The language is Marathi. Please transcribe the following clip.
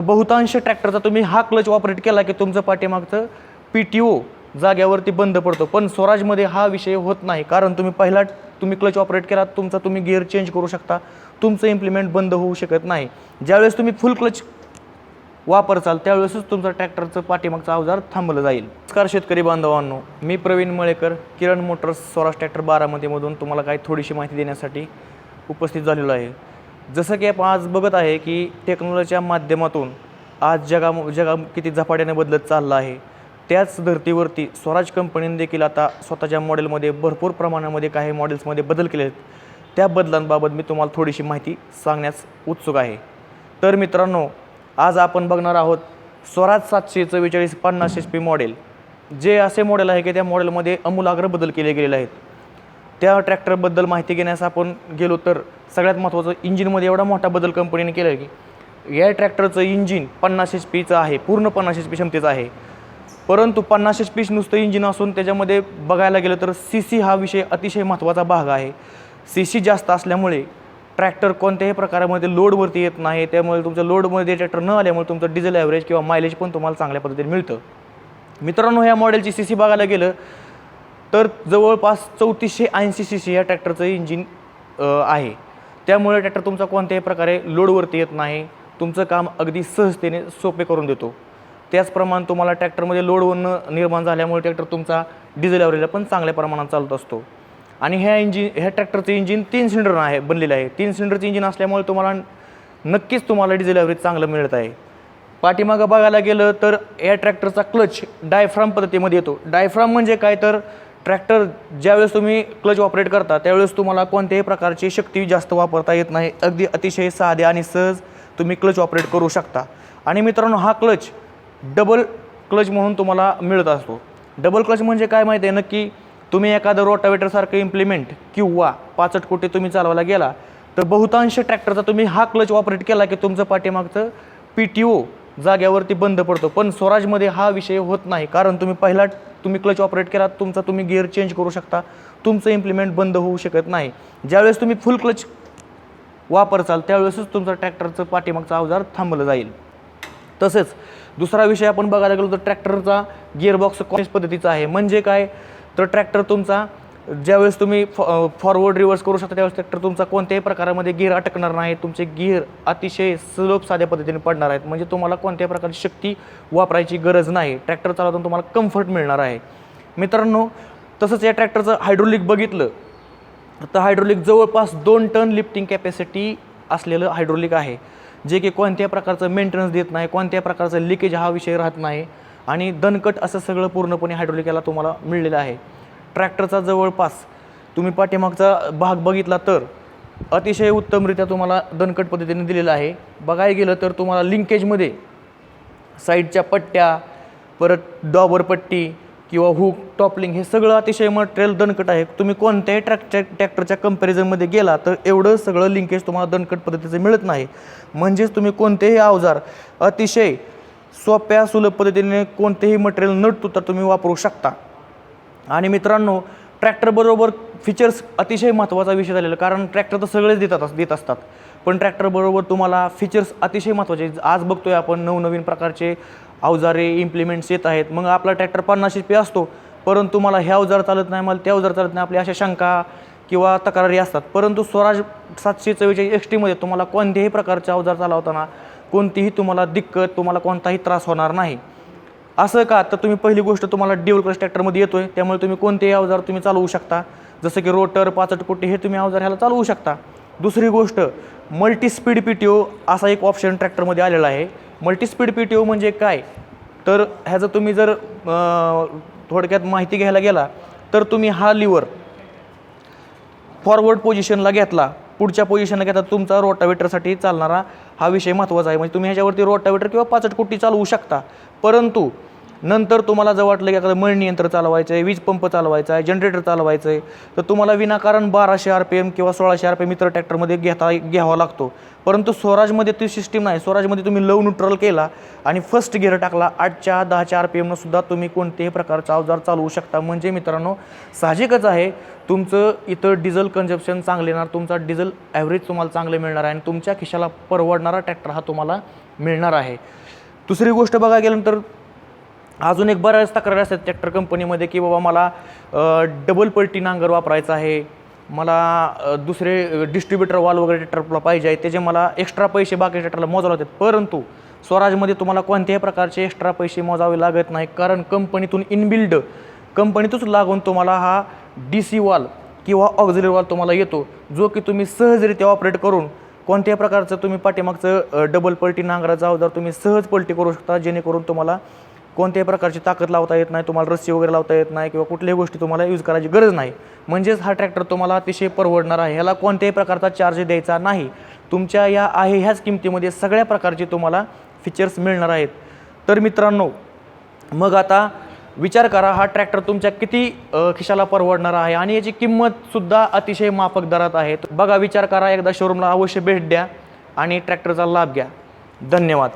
बहुतांश ट्रॅक्टरचा तुम्ही हा क्लच ऑपरेट केला की तुमचं पाठीमागचं पी टी ओ जाग्यावरती बंद पडतो. पण स्वराजमध्ये हा विषय होत नाही. कारण तुम्ही पहिला तुम्ही क्लच ऑपरेट केला तुमचा तुम्ही गिअर चेंज करू शकता. तुमचं इम्प्लिमेंट बंद होऊ शकत नाही. ज्यावेळेस तुम्ही फुल क्लच वापरचाल त्यावेळेसच तुमचं ट्रॅक्टरचं पाठीमागचं अवजार थांबलं जाईल. नमस्कार शेतकरी बांधवांनो मी प्रवीण मळेकर किरण मोटर्स स्वराज ट्रॅक्टर बारामतीमधून तुम्हाला काही थोडीशी माहिती देण्यासाठी उपस्थित झालेलो आहे. जसं की आपण आज बघत आहे की टेक्नॉलॉजीच्या माध्यमातून आज जगा जगा किती झपाट्याने बदलत चाललं आहे. त्याच धर्तीवरती स्वराज कंपनीने देखील आता स्वतःच्या मॉडेलमध्ये भरपूर प्रमाणामध्ये काही मॉडेल्समध्ये बदल केले आहेत. त्या बदलांबाबत मी तुम्हाला थोडीशी माहिती सांगण्यास उत्सुक आहे. तर मित्रांनो आज आपण बघणार आहोत स्वराज सातशे चव्वेचाळीस पन्नास एच पी मॉडेल जे असे मॉडेल आहे की त्या मॉडेलमध्ये अमूलाग्र बदल केले गेलेले आहेत. त्या ट्रॅक्टरबद्दल माहिती घेण्यास आपण गेलो तर सगळ्यात महत्त्वाचं इंजिनमध्ये एवढा मोठा बदल कंपनीने केला आहे की या ट्रॅक्टरचं इंजिन पन्नास एच पीचं आहे पूर्ण पन्नास एच पी क्षमतेचं आहे. परंतु पन्नास एच पी नुसतं इंजिन असून त्याच्यामध्ये बघायला गेलं तर सी सी हा विषय अतिशय महत्त्वाचा भाग आहे. सी सी जास्त असल्यामुळे ट्रॅक्टर कोणत्याही प्रकारामध्ये लोडवरती येत नाही त्यामुळे तुमच्या लोडमध्ये ट्रॅक्टर न आल्यामुळे तुमचं डिझेल ॲव्हरेज किंवा मायलेज पण तुम्हाला चांगल्या पद्धतीने मिळतं. मित्रांनो ह्या मॉडेलची सी सी बघायला गेलं तर जवळपास चौतीसशे ऐंशी सी सी या ट्रॅक्टरचं इंजिन आहे. त्यामुळे ट्रॅक्टर तुमचा कोणत्याही प्रकारे लोडवरती येत नाही. तुमचं काम अगदी सहजतेने सोपे करून देतो. त्याचप्रमाणे तुम्हाला ट्रॅक्टरमध्ये लोड निर्माण झाल्यामुळे ट्रॅक्टर तुमचा डिझेल ॲव्हरेजला पण चांगल्या प्रमाणात चालत असतो. आणि ह्या इंजिन ह्या ट्रॅक्टरचं इंजिन तीन सिलेंडर आहे बनलेलं आहे. तीन सिलेंडरचं इंजिन असल्यामुळे तुम्हाला नक्कीच तुम्हाला डिझेल ॲव्हरेज चांगलं मिळत आहे. पाठीमागं बघायला गेलं तर या ट्रॅक्टरचा क्लच डायफ्राम पद्धतीमध्ये येतो. डायफ्राम म्हणजे काय? तर ट्रॅक्टर ज्यावेळेस तुम्ही क्लच ऑपरेट करता त्यावेळेस तुम्हाला कोणत्याही प्रकारची शक्ती जास्त वापरता येत नाही. अगदी अतिशय साधे आणि सहज तुम्ही क्लच ऑपरेट करू शकता. आणि मित्रांनो हा क्लच डबल क्लच म्हणून तुम्हाला मिळत असतो. डबल क्लच म्हणजे काय माहिती आहे? नक्की तुम्ही एखादं रोटावेटरसारखं इम्प्लिमेंट किंवा पाचट कोटी तुम्ही चालवायला गेला तर बहुतांश ट्रॅक्टरचा तुम्ही हा क्लच ऑपरेट केला की तुमचं पाठीमागचं पी टी ओ जाग्यावरती बंद पडतो. पण स्वराजमध्ये हा विषय होत नाही. कारण तुम्ही पहिला तुम्ही क्लच ऑपरेट केला तुमचा तुम्ही गिअर चेंज करू शकता. तुमचं इम्प्लिमेंट बंद होऊ शकत नाही. ज्यावेळेस तुम्ही फुल क्लच वापरचाल त्यावेळेसच तुमचं ट्रॅक्टरचं पाठीमागचं अवजार थांबलं जाईल. तसेच दुसरा विषय आपण बघायला गेलो तर ट्रॅक्टरचा गिअरबॉक्स कॉन्स पद्धतीचा आहे. म्हणजे काय? तर ट्रॅक्टर तुमचा ज्यावेळेस तुम्ही फॉ फॉरवर्ड रिव्हर्स करू शकता त्यावेळेस ट्रॅक्टर तुमचा कोणत्याही प्रकारामध्ये गिअर अटकणार नाही. तुमचे गिअर अतिशय सुलभ साध्या पद्धतीने पडणार आहेत. म्हणजे तुम्हाला कोणत्याही प्रकारची शक्ती वापरायची गरज नाही. ट्रॅक्टर चालवताना तुम्हाला कम्फर्ट मिळणार आहे. मित्रांनो तसंच या ट्रॅक्टरचं हायड्रोलिक बघितलं तर हायड्रोलिक जवळपास दोन टन लिफ्टिंग कॅपॅसिटी असलेलं हायड्रोलिक आहे. जे की कोणत्याही प्रकारचं मेंटेनन्स देत नाही कोणत्याही प्रकारचं लिकेज हा विषय राहत नाही. आणि दणकट असं सगळं पूर्णपणे हायड्रोलिक याला तुम्हाला मिळलेलं आहे. ट्रॅक्टरचा जवळपास तुम्ही पाठीमागचा भाग बघितला तर अतिशय उत्तमरित्या तुम्हाला दणकट पद्धतीने दिलेला आहे. बघायला गेलं तर तुम्हाला लिंकेजमध्ये साईडच्या पट्ट्या परत डॉबर पट्टी किंवा हुक टॉपलिंग हे सगळं अतिशय मटेरियल दणकट आहे. तुम्ही कोणत्याही ट्रॅक्टर ट्रॅक्टरच्या कंपॅरिझनमध्ये गेला तर एवढं सगळं लिंकेज तुम्हाला दणकट पद्धतीचं मिळत नाही. म्हणजेच तुम्ही कोणतेही अवजार अतिशय सोप्या सुलभ पद्धतीने कोणतेही मटेरियल नट तर तुम्ही वापरू शकता. आणि मित्रांनो ट्रॅक्टरबरोबर फीचर्स अतिशय महत्त्वाचा विषय झालेला कारण ट्रॅक्टर तर सगळेच देतात देत असतात. पण ट्रॅक्टरबरोबर तुम्हाला फीचर्स अतिशय महत्त्वाचे आज बघतोय आपण नवनवीन प्रकारचे अवजारे इम्प्लिमेंट्स येत आहेत. मग आपला ट्रॅक्टर पन्नास पे असतो परंतु मला हे अवजार चालत नाही मला त्या अवजार चालत नाही आपल्या अशा शंका किंवा तक्रारी असतात. परंतु स्वराज सातशे चव्वेचाळीस एस टीमध्ये तुम्हाला कोणत्याही प्रकारचे अवजार चालवताना कोणतीही तुम्हाला दिक्कत तुम्हाला कोणताही त्रास होणार नाही. असं का? तर तुम्ही पहिली गोष्ट तुम्हाला ड्युअल क्लच ट्रॅक्टरमध्ये येतोय त्यामुळे तुम्ही कोणतेही अवजार तुम्ही चालवू शकता. जसं की रोटर पाचट कोटी हे तुम्ही अवजार ह्याला चालवू शकता. दुसरी गोष्ट multi speed P T O असा एक ऑप्शन ट्रॅक्टरमध्ये आलेला आहे. Multi speed P T O म्हणजे काय? तर ह्याचं तुम्ही जर थोडक्यात माहिती घ्यायला गेला तर तुम्ही हा लिवर फॉरवर्ड पोझिशनला घेतला. पुढच्या पोझिशनला घेतला तुमचा रोटावेटरसाठी चालणारा हा विषय महत्त्वाचा आहे. म्हणजे तुम्ही ह्याच्यावरती रोटावेटर किंवा पाचट कुट्टी चालवू शकता. परंतु नंतर तुम्हाला जर वाटलं की एखादं मळणी यंत्र चालवायचं आहे वीज पंप चालवायचा आहे जनरेटर चालवायचं आहे तर तुम्हाला विनाकारण बाराशे आर पी एम किंवा सोळाशे आर पी एम इतर ट्रॅक्टरमध्ये घेता घ्यावा लागतो. परंतु स्वराजमध्ये ती सिस्टीम नाही. स्वराजमध्ये तुम्ही लव न्यूट्रल केला आणि फर्स्ट गिअर टाकला आठच्या दहाच्या आर पी एमनं सुद्धा तुम्ही कोणत्याही प्रकारचा अवजार चालवू शकता. म्हणजे मित्रांनो साहजिकच आहे तुमचं इथं डिझेल कन्झप्शन चांगलं येणार तुमचा डिझेल ॲव्हरेज तुम्हाला चांगलं मिळणार आहे आणि तुमच्या खिशाला परवडणारा ट्रॅक्टर हा तुम्हाला मिळणार आहे. दुसरी गोष्ट बघायला गेल्यानंतर अजून एक बऱ्याच तक्रारी असतात ट्रॅक्टर कंपनीमध्ये की बाबा मला डबल पलटी नांगर वापरायचा आहे. मला दुसरे डिस्ट्रीब्युटर वाल वगैरे ट्रॅक्टरला पाहिजे आहे. त्याचे मला एक्स्ट्रा पैसे बाकी ट्रॅक्टरला मोजावे लागतात. परंतु स्वराजमध्ये तुम्हाला कोणत्याही प्रकारचे एक्स्ट्रा पैसे मोजावे लागत नाही. कारण कंपनीतून इनबिल्ड कंपनीतूनच लागून तुम्हाला हा डी सी वाल किंवा ऑक्झिलरी वाल तुम्हाला येतो. जो की तुम्ही सहजरित्या ऑपरेट करून कोणत्याही प्रकारचं तुम्ही पाठीमागचं डबल पलटी नांगराचा अवजार तुम्ही सहज पलटी करू शकता. जेणेकरून तुम्हाला कोणत्याही प्रकारची ताकद लावता येत नाही तुम्हाला रस्सी वगैरे लावता येत नाही किंवा कुठल्याही गोष्टी तुम्हाला यूज करायची गरज नाही. म्हणजेच हा ट्रॅक्टर तुम्हाला अतिशय परवडणार आहे. ह्याला कोणत्याही प्रकारचा चार्ज द्यायचा नाही. तुमच्या या आहे ह्याच किमतीमध्ये सगळ्या प्रकारचे तुम्हाला फीचर्स मिळणार आहेत. तर मित्रांनो मग आता विचार करा हा ट्रॅक्टर तुमच्या किती खिशाला परवडणार आहे आणि याची किंमतसुद्धा अतिशय माफक दरात आहे. बघा विचार करा एकदा शोरूमला अवश्य भेट द्या आणि ट्रॅक्टरचा लाभ घ्या. धन्यवाद.